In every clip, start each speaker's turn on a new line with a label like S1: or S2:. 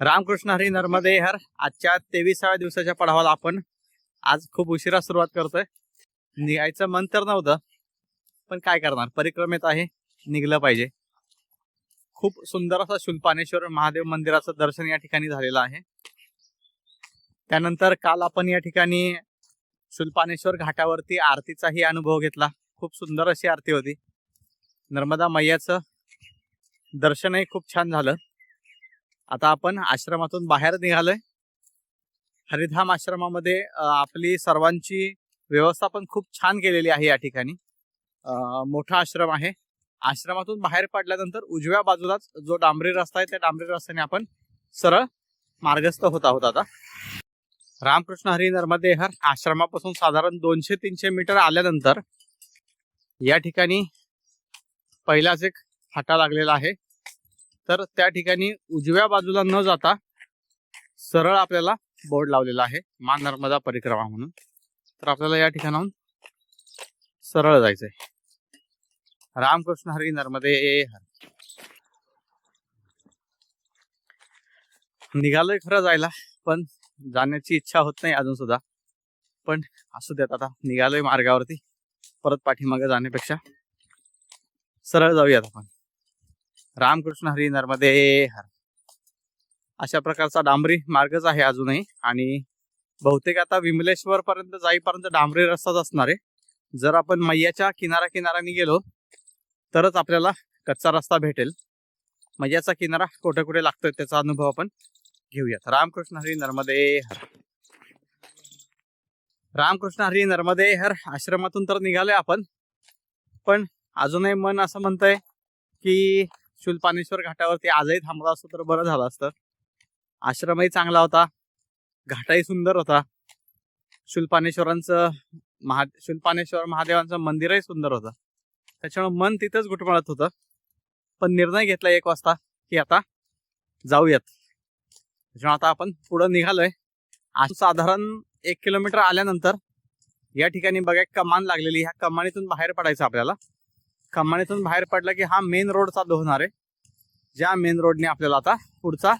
S1: रामकृष्ण हरी नर्मदे हर. आजच्या तेविसाव्या दिवसाच्या पडावाला आपण आज खूप उशिरा सुरुवात करतोय. निघायचं मन तर नव्हतं पण काय करणार? परिक्रमेत आहे निघलं पाहिजे. खूप सुंदर असं शुल्पानेश्वर महादेव मंदिराचं दर्शन या ठिकाणी झालेलं आहे. त्यानंतर काल आपण या ठिकाणी शुल्पानेश्वर घाटावरती आरतीचाही अनुभव घेतला. खूप सुंदर अशी आरती होती. नर्मदा मैयाचं दर्शनही खूप छान झालं. आता आपण आश्रमातून बाहेर निघालोय. हरिधाम आश्रमामध्ये आपली सर्वांची व्यवस्था पण खूप छान केलेली आहे या ठिकाणी. मोठा आश्रम आहे. आश्रमातून बाहेर पडल्यानंतर उजव्या बाजूलाच जो डांबरी रस्ता आहे त्या डांबरी रस्त्याने आपण सरळ मार्गस्थ होत आहोत आता. रामकृष्ण हरी नर्मदे हर आश्रमापासून साधारण दोनशे तीनशे मीटर आल्यानंतर या ठिकाणी पहिलाच एक फाटा लागलेला आहे. तर त्या ठिकाणी उजव्या बाजूला न जाता सरळ आपल्याला बोर्ड लावलेला आहे मान नर्मदा परिक्रमा म्हणून. तर आपल्याला या ठिकाणाहून सरळ जायचंय. रामकृष्ण हरी नर्मदे हर. निघालोय खरं जायला पण जाण्याची इच्छा होत नाही अजून सुद्धा. पण असू देत आता निघालोय मार्गावरती. परत पाठीमागे जाण्यापेक्षा सरळ जाऊयात आपण. रामकृष्ण हरी नर्मदे हर. अशा प्रकारचा डांबरी मार्गच आहे अजूनही. आणि बहुतेक आता विमलेश्वर पर्यंत जाईपर्यंत डांबरी रस्ताच असणार आहे. जर आपण मैयाच्या किनारा किनाराने गेलो तरच आपल्याला कच्चा रस्ता भेटेल. मैयाचा किनारा कुठे कुठे लागतोय त्याचा अनुभव आपण घेऊयात. रामकृष्ण हरी नर्मदे हर. रामकृष्ण हरी नर्मदे हर. आश्रमातून तर निघालोय आपण. पण अजूनही मन असं म्हणतंय की शुल्पानेश्वर घाटावरती आजही थांबला असतं तर बरं झालं असतं. आश्रमही चांगला होता. घाटाही सुंदर होता. शुलपानेश्वरांचं महा शुलपानेश्वर महादेवांचं मंदिरही सुंदर होतं. त्याच्यामुळे मन तिथंच घुटमळत होतं. पण निर्णय घेतला एक वाजता की आता जाऊयात. त्याच्यामुळे आता आपण पुढं निघालोय. आज साधारण एक किलोमीटर आल्यानंतर या ठिकाणी बघा एक कमान लागलेली ह्या कमानीतून बाहेर पडायचं आपल्याला. कमानीतून बाहेर पडला की हा मेन रोड चालू होणार आहे. ज्या मेन रोडने आपल्याला आता पुढचा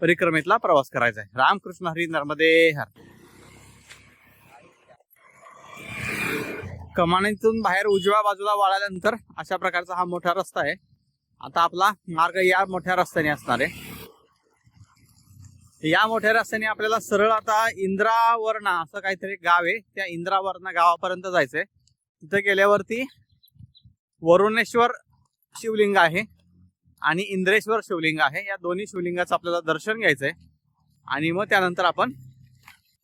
S1: परिक्रमेतला प्रवास करायचा आहे. रामकृष्ण हरी नर्मदे हर. कमानीतून बाहेर उजव्या बाजूला वाळल्यानंतर अशा प्रकारचा हा मोठा रस्ता आहे. आता आपला मार्ग या मोठ्या रस्त्याने असणार आहे. या मोठ्या रस्त्याने आपल्याला सरळ आता इंद्रावरणा असं काहीतरी गाव आहे. त्या इंद्रावरणा गावापर्यंत जायचंय. तिथे गेल्यावरती वरुणेश्वर शिवलिंग आहे आणि इंद्रेश्वर शिवलिंग आहे. या दोन्ही शिवलिंगाचं आपल्याला दर्शन घ्यायचंय. आणि मग त्यानंतर आपण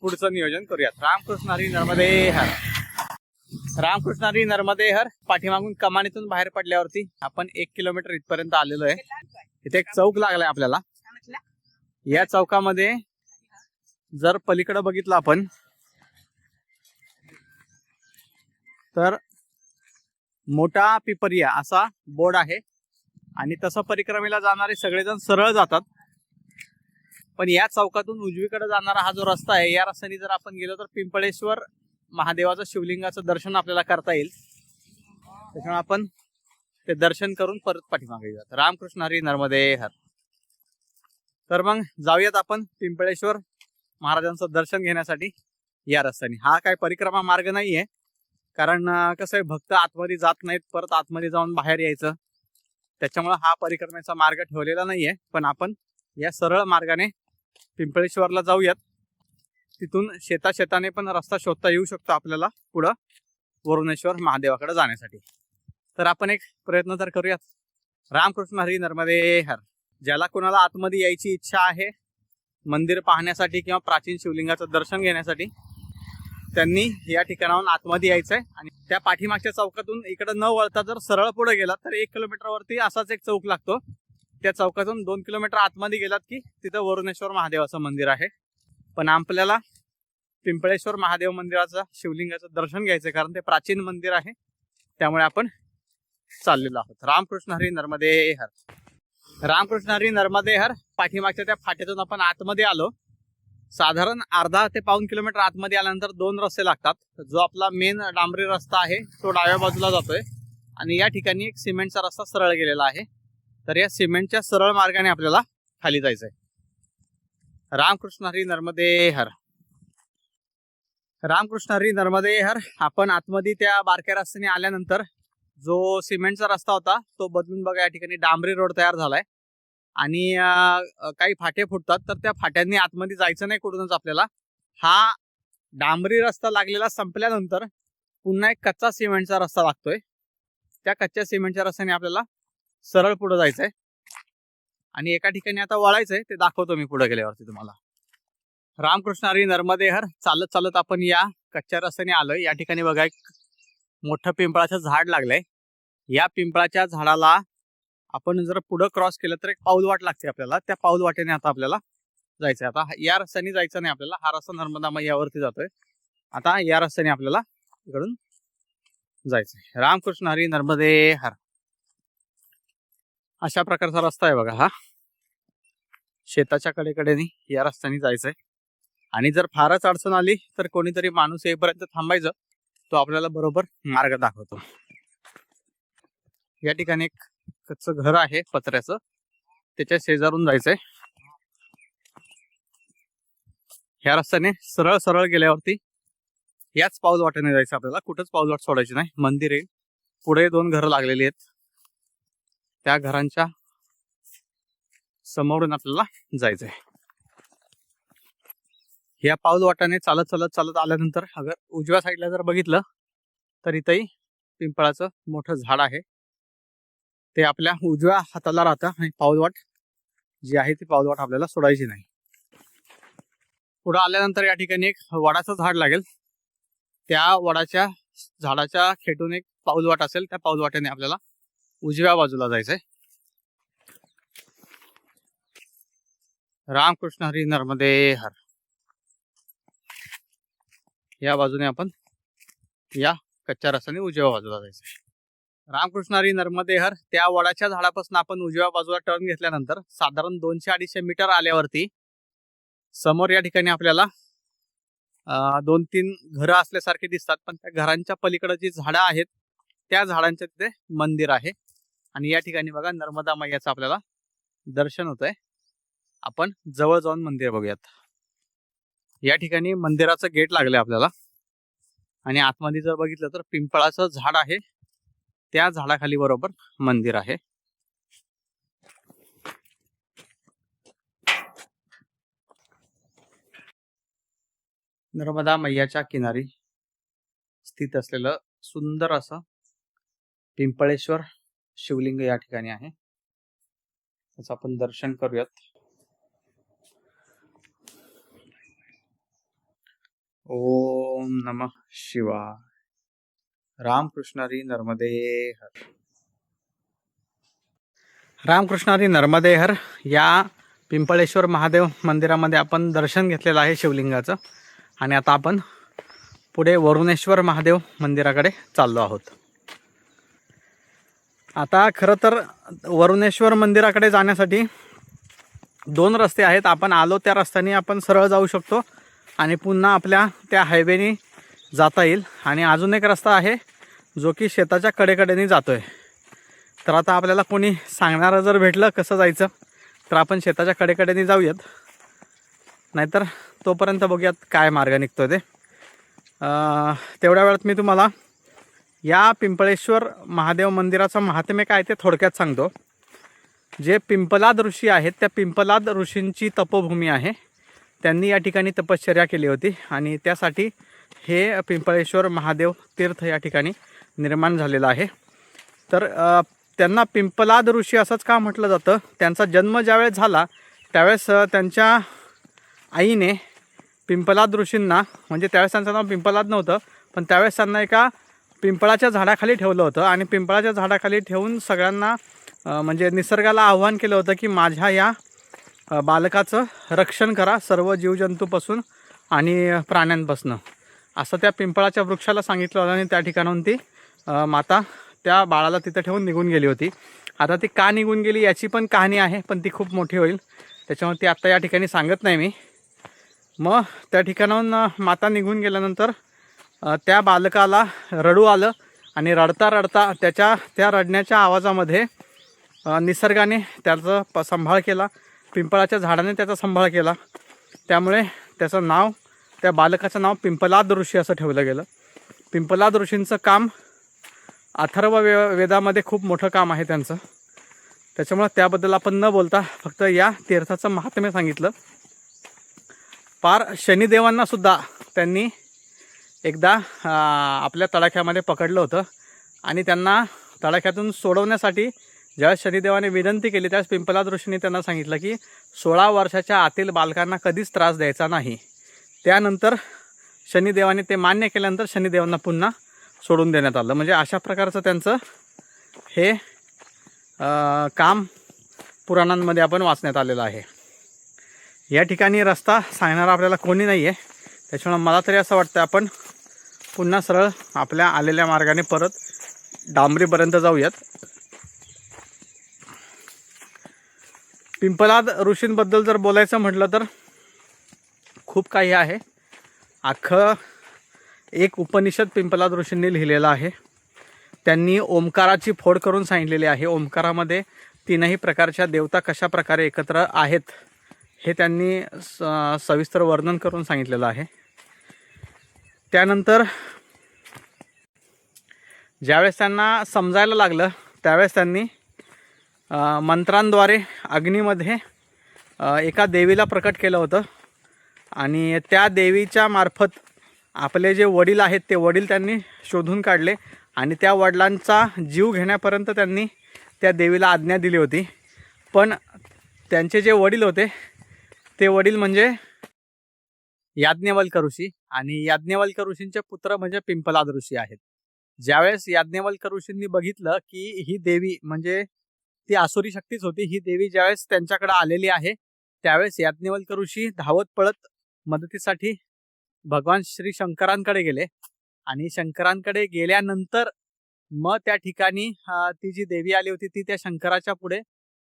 S1: पुढचं नियोजन करूयात. रामकृष्ण हरी नर्मदे हर. रामकृष्ण हरी नर्मदे हर पाठीमागून कमानीतून बाहेर पडल्यावरती आपण एक किलोमीटर इथपर्यंत आलेलो आहे. इथे एक चौक लागलाय आपल्याला. या चौकामध्ये जर पलीकडे बघितलं आपण तर मोठा पिपरिया असा बोर्ड आहे. आणि तसं परिक्रमेला जाणारे सगळेजण सरळ जातात. पण या चौकातून उजवीकडे जाणारा हा जो रस्ता आहे या रस्त्याने जर आपण गेलो तर पिंपळेश्वर महादेवाचं शिवलिंगाचं दर्शन आपल्याला करता येईल. त्याच्यामुळे आपण ते दर्शन करून परत पाठीमागे येऊयात. रामकृष्ण हरी नर्मदे हर. तर मग जाऊयात आपण पिंपळेश्वर महाराजांचं दर्शन घेण्यासाठी या रस्त्याने. हा काय परिक्रमा मार्ग नाहीये. कारण कसं आहे भक्त आतमध्ये जात नाहीत परत आतमध्ये जाऊन बाहेर यायचं. त्याच्यामुळे हा परिक्रमेचा मार्ग ठेवलेला नाहीये. पण आपण या सरळ मार्गाने पिंपळेश्वरला जाऊयात. तिथून शेता शेताने पण रस्ता शोधता येऊ शकतो आपल्याला पुढं वरुणेश्वर महादेवाकडे जाण्यासाठी. तर आपण एक प्रयत्न तर करूयात. रामकृष्ण हरी नर्मदे हर. ज्याला कोणाला आतमध्ये यायची इच्छा आहे मंदिर पाहण्यासाठी किंवा प्राचीन शिवलिंगाचं दर्शन घेण्यासाठी त्यांनी या ठिकाणाहून आतमध्ये यायचंय. आणि त्या पाठीमागच्या चौकातून इकडे न वळता जर सरळ पुढे गेलात तर एक किलोमीटरवरती असाच एक चौक लागतो. त्या चौकातून दोन किलोमीटर आतमध्ये गेलात की तिथं वरुणेश्वर महादेवाचं मंदिर आहे. पण आपल्याला पिंपळेश्वर महादेव मंदिराचं शिवलिंगाचं दर्शन घ्यायचं कारण ते प्राचीन मंदिर आहे. त्यामुळे आपण चाललेलो आहोत. रामकृष्ण हरी नर्मदे हर. रामकृष्ण हरी नर्मदे हर पाठीमागच्या त्या फाट्यातून आपण आतमध्ये आलो. साधारण अर्धा ते पाऊन किलोमीटर आतमध्ये आल्यानंतर दोन रस्ते लागतात. जो आपला मेन डांबरी रस्ता आहे तो डाव्या बाजूला जातोय. आणि या ठिकाणी एक सिमेंटचा रस्ता सरळ गेलेला आहे. तर या सिमेंटच्या सरळ मार्गाने आपल्याला खाली जायचंय. रामकृष्ण हरी नर्मदे हर. रामकृष्ण हरी नर्मदे हर. आपण आतमध्ये त्या बारक्या रस्त्याने आल्यानंतर जो सिमेंटचा रस्ता होता तो बदलून बघा या ठिकाणी डांबरी रोड तयार झालाय. आणि काही फाटे फुटतात तर त्या फाट्यांनी आतमध्ये जायचं नाही कुठूनच आपल्याला. हा डांबरी रस्ता लागलेला संपल्यानंतर पुन्हा एक कच्चा सिमेंटचा रस्ता लागतोय. त्या कच्च्या सिमेंटच्या रस्त्याने आपल्याला सरळ पुढे जायचंय. आणि एका ठिकाणी आता वळायचंय ते दाखवतो मी पुढे गेल्यावरती तुम्हाला. रामकृष्ण हरी नर्मदेहर चालत चालत आपण या कच्च्या रस्त्याने आलोय. या ठिकाणी बघा एक मोठं पिंपळाचं झाड लागलंय. या पिंपळाच्या झाडाला आपण जर पुढं क्रॉस केलं तर एक पाऊल वाट लागते आपल्याला. त्या पाऊल वाटेने आता आपल्याला जायचंय. आता या रस्त्याने जायचं नाही आपल्याला. हा रस्ता नर्मदा मैयावरती जातोय. आता या रस्त्याने आपल्याला इकडून जायचंय. रामकृष्ण हरी नर्मदे हर. अशा प्रकारचा रस्ता आहे बघा हा. शेताच्या कडेकडेने या रस्त्याने जायचंय. आणि जर फारच अडचण आली तर कोणीतरी माणूस येईपर्यंत थांबायचं. तो आपल्याला बरोबर मार्ग दाखवतो. या ठिकाणी एक कच्च घर आहे पत्र्याचं. त्याच्या शेजारून जायचंय. ह्या रस्त्याने सरळ सरळ गेल्यावरती याच पाऊस वाटेने जायचं आपल्याला. कुठंच पाऊस वाट सोडायची नाही. मंदिर आहे. पुढे दोन घरं लागलेली आहेत. त्या घरांच्या समोरून आपल्याला जायचंय. या पाऊस वाटाने चालत चालत चालत आल्यानंतर अगर उजव्या साईडला जर बघितलं तर इथंही पिंपळाचं मोठं झाड आहे. ते आपल्या उजव्या हाताला राहतं आणि पाऊलवाट जी आहे ती पाऊलवाट आपल्याला सोडायची नाही. पुढं आल्यानंतर या ठिकाणी एक वडाचं झाड लागेल. त्या वडाच्या झाडाच्या खेटून एक पाऊलवाट असेल त्या पाऊलवाट्याने आपल्याला उजव्या बाजूला जायचंय. रामकृष्ण हरी नर्मदे हर. या बाजूने आपण या कच्च्या रस्त्याने उजव्या बाजूला जायचंय. रामकृष्णारी नर्मदेहर नर्मदे हर त्या वडाच्या झाडापासून आपण उजव्या बाजूला टर्न घेतल्यानंतर साधारण दोनशे अडीचशे मीटर आल्यावरती समोर या ठिकाणी आपल्याला दोन तीन घरं असल्यासारखे दिसतात. पण त्या घरांच्या पलीकडे जी झाडं आहेत त्या झाडांच्या तिथे मंदिर आहे. आणि या ठिकाणी बघा नर्मदा मैयाचं आपल्याला दर्शन होतंय. आपण जवळ जाऊन मंदिर बघूयात. या ठिकाणी मंदिराचं गेट लागलंय आपल्याला. आणि आतमध्ये जर बघितलं तर पिंपळाचं झाड आहे. त्या झाडाखाली बरोबर मंदिर आहे. नर्मदा मैयाच्या किनारी स्थित असलेलं सुंदर असं पिंपळेश्वर शिवलिंग या ठिकाणी आहे. त्याचं आपण दर्शन करूयात. ओम नमः शिवाय. रामकृष्णारी नर्मदे हर. रामकृष्णारी नर्मदे हर या पिंपळेश्वर महादेव मंदिरामध्ये आपण दर्शन घेतलेलं आहे शिवलिंगाचं. आणि आता आपण पुढे वरुणेश्वर महादेव मंदिराकडे चाललो आहोत. आता खरं तर वरुणेश्वर मंदिराकडे जाण्यासाठी दोन रस्ते आहेत. आपण आलो त्या रस्त्याने आपण सरळ जाऊ शकतो आणि पुन्हा आपल्या त्या हायवेने जाता येईल. आणि अजून एक रस्ता आहे जो की शेताच्या कडेकडेने आहे तर आता आपल्याला कोणी सांगणारं जर भेटलं कसं जायचं तर आपण शेताच्या कडेकडेने जाऊयात. नाहीतर तोपर्यंत बघूयात काय मार्ग निघतोय ते. तेवढ्या वेळात मी तुम्हाला या पिंपळेश्वर महादेव मंदिराचं महात्म्य काय ते थोडक्यात सांगतो. जे पिंपलाद ऋषी आहेत त्या पिंपलाद ऋषींची तपोभूमी आहे. त्यांनी या ठिकाणी तपश्चर्या केली होती आणि त्यासाठी हे पिंपळेश्वर महादेव तीर्थ या ठिकाणी निर्माण झालेलं आहे. तर त्यांना पिंपलाद ऋषी असंच का म्हटलं जातं? त्यांचा जन्म ज्यावेळेस झाला त्यावेळेस त्यांच्या आईने पिंपलाद ऋषींना म्हणजे त्यावेळेस त्यांचं नाव पिंपलाद नव्हतं पण त्यावेळेस त्यांना एका पिंपळाच्या झाडाखाली ठेवलं होतं आणि पिंपळाच्या झाडाखाली ठेवून सगळ्यांना म्हणजे निसर्गाला आव्हान केलं होतं की माझ्या या बालकाचं रक्षण करा सर्व जीवजंतूपासून आणि प्राण्यांपासून. असं त्या पिंपळाच्या वृक्षाला सांगितलं होतं आणि त्या ठिकाणाहून ती माता त्या बाळाला तिथं ठेवून निघून गेली होती. आता ती का निघून गेली याची पण कहाणी आहे पण ती खूप मोठी होईल. त्याच्यामुळे ती आत्ता या ठिकाणी सांगत नाही मी. मग त्या ठिकाणाहून माता निघून गेल्यानंतर त्या बालकाला रडू आलं आणि रडता रडता त्याच्या त्या रडण्याच्या आवाजामध्ये निसर्गाने त्याचा प सांभाळ केला. पिंपळाच्या झाडाने त्याचा सांभाळ केला. त्यामुळे त्याचं नाव त्या बालकाचं नाव पिंपलाद ऋषी असं ठेवलं गेलं. पिंपलाद ऋषींचं काम अथर्व वे वेदामध्ये खूप मोठं काम आहे त्यांचं. त्याच्यामुळं त्याबद्दल आपण न बोलता फक्त या तीर्थाचं महात्म्य सांगितलं. पार शनिदेवांना सुद्धा त्यांनी एकदा आपल्या तडाख्यामध्ये पकडलं होतं आणि त्यांना तडाख्यातून सोडवण्यासाठी ज्यावेळेस शनिदेवाने विनंती केली त्यावेळेस पिंपलाद ऋषींनी त्यांना सांगितलं की सोळा वर्षाच्या आतील बालकांना कधीच त्रास द्यायचा नाही. त्यानंतर शनिदेवाने ते मान्य केल्यानंतर शनिदेवांना पुन्हा सोडून देण्यात आलं. म्हणजे अशा प्रकारचं त्यांचं हे काम पुराणांमध्ये आपण वाचण्यात आलेलं आहे. या ठिकाणी रस्ता सांगणारा आपल्याला कोणी नाही आहे त्याच्यामुळं मला तरी असं वाटतं आपण पुन्हा सरळ आपल्या आलेल्या मार्गाने परत डांबरीपर्यंत जाऊयात. पिंपलाद ऋषींबद्दल जर बोलायचं म्हटलं तर खूप काही आहे. अख्खं एक उपनिषद पिंपलाद ऋषींनी लिहिलेलं आहे. त्यांनी ओंकाराची फोड करून सांगितलेली आहे. ओंकारामध्ये तीनही प्रकारच्या देवता कशा प्रकारे एकत्र आहेत हे त्यांनी स सविस्तर वर्णन करून सांगितलेलं आहे. त्यानंतर ज्यावेळेस त्यांना समजायला लागलं त्यावेळेस त्यांनी मंत्रांद्वारे अग्नीमध्ये एका देवीला प्रकट केलं होतं. आणि त्या देवीच्या मार्फत आपले जे वडील आहेत ते वडील त्यांनी शोधून काढले आणि त्या वडिलांचा जीव घेण्यापर्यंत त्यांनी त्या देवीला आज्ञा दिली होती. पण त्यांचे जे वडील होते ते वडील म्हणजे याज्ञवल्क ऋषी आणि याज्ञवल्क ऋषींचे पुत्र म्हणजे पिंपलाद ऋषी आहेत. ज्यावेळेस याज्ञवल्क ऋषींनी बघितलं की ही देवी म्हणजे ती आसुरी शक्तीच होती ही देवी ज्यावेळेस त्यांच्याकडे आलेली आहे त्यावेळेस याज्ञवल्क ऋषी धावत पळत मदतीसाठी भगवान श्री शंकरांकडे गेले. आणि शंकरांकडे गेल्यानंतर मग त्या ठिकाणी ती जी देवी आली होती ती त्या शंकराच्या पुढे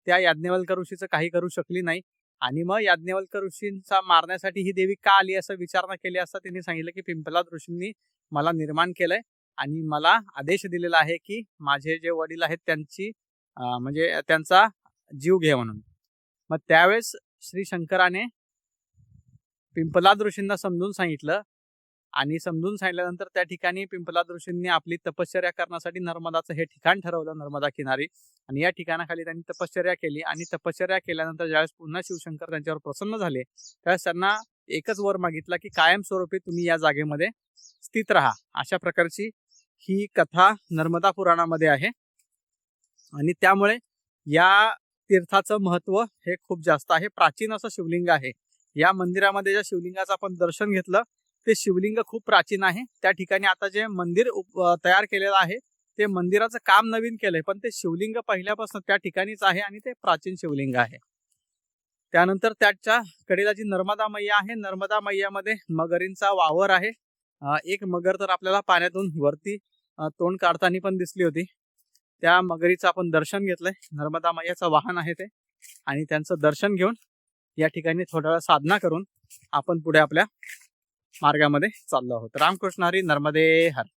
S1: त्या याज्ञवल्क ऋषीचं काही करू शकली नाही. आणि मग याज्ञवल्क ऋषींचा मारण्यासाठी ही देवी का आली असं विचारणा केली असता त्यांनी सांगितलं की पिंपलाद ऋषींनी मला निर्माण केलंय. आणि मला आदेश दिलेला आहे की माझे जे वडील आहेत त्यांची म्हणजे त्यांचा जीव घे म्हणून. मग त्यावेळेस श्री शंकराने पिंपलाद ऋषींना समजून सांगितलं आणि समजून सांगितल्यानंतर त्या ठिकाणी पिंपलाद ऋषींनी आपली तपश्चर्या करण्यासाठी नर्मदाचं हे ठिकाण ठरवलं नर्मदा किनारी. आणि या ठिकाणाखाली त्यांनी तपश्चर्या केली आणि तपश्चर्या केल्यानंतर ज्यावेळेस पुन्हा शिवशंकर त्यांच्यावर प्रसन्न झाले त्यावेळेस त्यांना एकच वर मागितला की कायमस्वरूपी तुम्ही या जागेमध्ये स्थित राहा. अशा प्रकारची ही कथा नर्मदा पुराणामध्ये आहे. आणि त्यामुळे या तीर्थाचं महत्त्व हे खूप जास्त आहे. प्राचीन असं शिवलिंग आहे. या मंदिरामध्ये ज्या शिवलिंगाचं आपण दर्शन घेतलं ते शिवलिंग खूप प्राचीन आहे. त्या ठिकाणी आता जे मंदिर तयार केलेलं आहे ते मंदिराचं काम नवीन केलंय पण ते शिवलिंग पहिल्यापासून त्या ठिकाणीच आहे आणि ते प्राचीन शिवलिंग आहे. त्यानंतर त्याच्या कडेला जी नर्मदा मैया आहे नर्मदा मैयामध्ये मगरींचा वावर आहे. एक मगर तर आपल्याला पाण्यातून वरती तोंड काढताना पण दिसली होती. त्या मगरीचं आपण दर्शन घेतलंय. नर्मदा मैयाचं वाहन आहे ते. आणि त्यांचं दर्शन घेऊन या ठिकाणी थोड्या वेळा साधना करून आपण पुढे आपल्या मार्गामध्ये चाललो आहोत. रामकृष्ण हरी नर्मदे हर.